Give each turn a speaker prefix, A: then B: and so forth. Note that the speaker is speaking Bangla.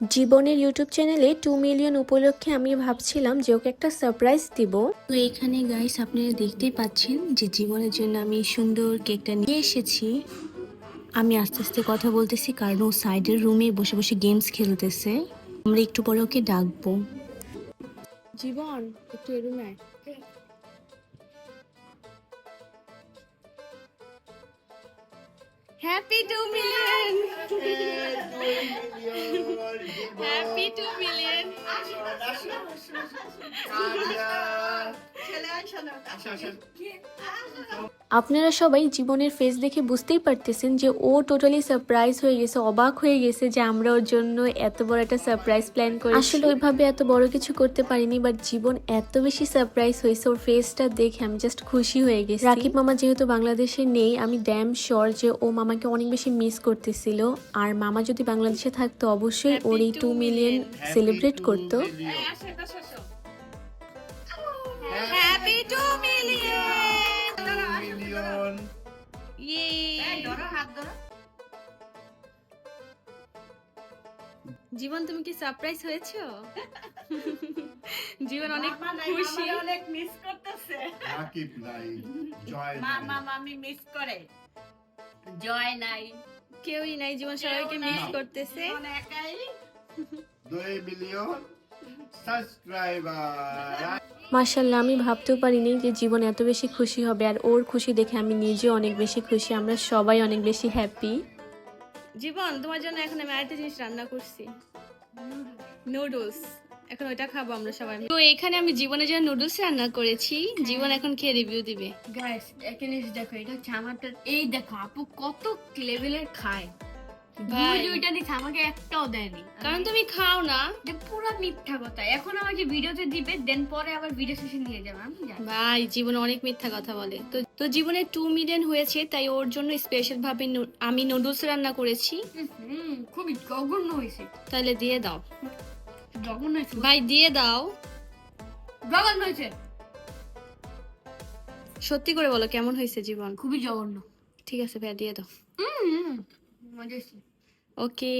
A: জীবনের ইউটিউব চ্যানেলে টু মিলিয়ন উপলক্ষে আমি ভাবছিলাম যে ওকে একটা সারপ্রাইজ দিব। তো এখানে গাইস আপনারা দেখতেই পাচ্ছেন যে জীবনের জন্য আমি সুন্দর কেকটা নিয়ে এসেছি। আমি আস্তে আস্তে কথা বলতেছি কারণ ও সাইডের রুমে বসে বসে গেমস খেলতেছে। আমরা একটু পরে ওকে ডাকবো। জীবন একটু রুমে happy two million happy two million আপনারা সবাই জীবনের ফেস দেখে বুঝতেই পারতেছেন যে ও টোটালি সারপ্রাইজ হয়ে গেছে অবাক হয়ে গেছে যে আমরা ওর জন্য এত বড় একটা সারপ্রাইজ প্ল্যান করি আসলে ওইভাবে এত বড় কিছু করতে পারিনি বাট জীবন এত বেশি সারপ্রাইজ হয়েছে ওর ফেসটা দেখে আমি জাস্ট খুশি হয়ে গেছি। রাকিব মামা যেহেতু বাংলাদেশে নেই আমি ড্যাম শিওর যে ও মামাকে অনেক বেশি মিস করতেছিল। আর মামা যদি বাংলাদেশে থাকতো অবশ্যই ওর এই টু মিলিয়ন সেলিব্রেট করতো।
B: হ্যাপি টু মিলিয়ন
C: মিলিয়ন
B: জীবন তুমি কি সারপ্রাইজ হয়েছো? জীবন অনেক খুশি।
D: অনেক মিস করতেছে।
C: রাকিব নাই জয়
D: মামা মামি মিস করে। জয় নাই।
B: কেউই নাই জীবন সবাইকে মিস করতেছে।
D: জীবন একাই।
C: দুই মিলিয়ন সাবস্ক্রাইবার
A: মার্শাল্লাহ আমি ভাবতেও পারিনি যে জীবন এত বেশি খুশি হবে আর ওর খুশি দেখে আমি নিজেও অনেক বেশি খুশি আমরা সবাই অনেক বেশি হ্যাপি
B: জীবন তোমার জন্য এখন আমি আরেকটা জিনিস রান্না করছি। নুডলস এখন ওইটা খাব আমরা সবাই তো এখানে আমি জীবনের জন্য নুডলস রান্না করেছি জীবন এখন খেয়ে রিভিউ দিবে।
E: গাইস এখানে এসে দেখো এটা হচ্ছে আমারটা এই দেখো আপু কত লেভেলের খায়। আমাকে একটাও দেয়নি।
B: কারণ তুমি খাও না।
E: যে পুরো মিথ্যা কথা। এখন আমাকে ভিডিওতে দিবে দেন পরে আবার ভিডিও শেষে নিয়ে যাবে আমি
B: ভাই জীবনে অনেক মিথ্যা কথা বলে। তো তো জীবনে টু মিলিয়ন হয়েছে তাই ওর জন্য স্পেশাল ভাবে আমি নুডলস রান্না করেছি।
E: খুবই জঘন্য হয়েছে।
B: তাহলে দিয়ে দাও।
E: জঘন্য হয়েছে।
B: ভাই দিয়ে দাও।
E: জঘন্য হয়েছে।
B: সত্যি করে বলো কেমন হয়েছে জীবন?
E: খুবই জঘন্য।
B: ঠিক আছে ভাই দিয়ে দাও।
E: হুম মজা হয়েছে
B: ওকে